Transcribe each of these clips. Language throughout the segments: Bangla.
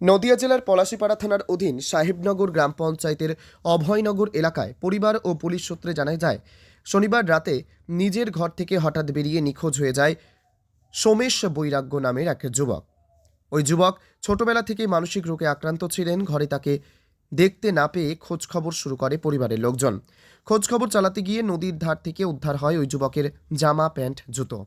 নদিয়া জেলার পলাশীপাড়া থানার অধীন সাহেবনগর গ্রাম পঞ্চায়েতের অভয়নগর এলাকায় পরিবার ও পুলিশ সূত্রে জানা যায়, শনিবার রাতে নিজের ঘর থেকে হঠাৎ বেরিয়ে নিখোঁজ হয়ে যায় সোমেশ বৈরাগ্য নামের এক যুবক। ওই যুবক ছোটবেলা থেকে মানসিক রোগে আক্রান্ত ছিলেন, ঘরে তাকে দেখতে না পেয়ে খোঁজখবর শুরু করে পরিবারের লোকজন। খোঁজখবর চালাতে গিয়ে নদীর ধার থেকে উদ্ধার হয় ওই যুবকের জামা, প্যান্ট, জুতো।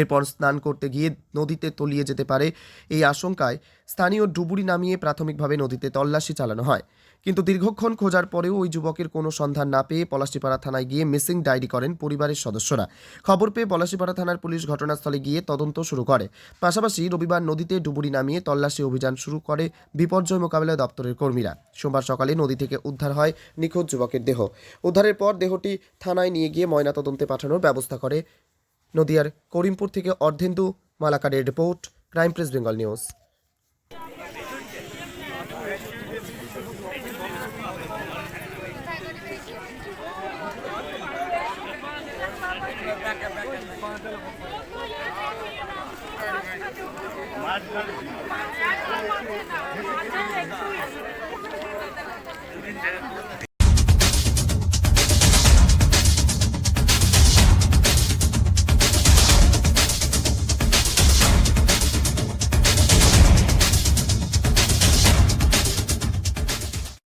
এরপর স্নান করতে গিয়ে নদীতে তলিয়ে যেতে পারে এই আশঙ্কায় স্থানীয় ডুবুরি নামিয়ে প্রাথমিকভাবে নদীতে তল্লাশি চালানো হয়। কিন্তু দীর্ঘক্ষণ খোঁজার পরেও ওই যুবকের কোনো সন্ধান না পেয়ে পলাশিপাড়া থানায় গিয়ে মিসিং ডায়েরি করেন পরিবারের সদস্যরা। খবর পেয়ে পলাশিপাড়া থানার পুলিশ ঘটনাস্থলে গিয়ে তদন্ত শুরু করে। পাশাপাশি রবিবার নদীতে ডুবুরি নামিয়ে তল্লাশি অভিযান শুরু করে বিপর্যয় মোকাবিলা দপ্তরের কর্মীরা। সোমবার সকালে নদী থেকে উদ্ধার হয় নিখোঁজ যুবকের দেহ। উদ্ধারের পর দেহটি থানায় নিয়ে গিয়ে ময়নাতদন্তে পাঠানোর ব্যবস্থা করে নদিয়ার করিমপুর থেকে Ardhendu মালাকারের report crime press Bengal news.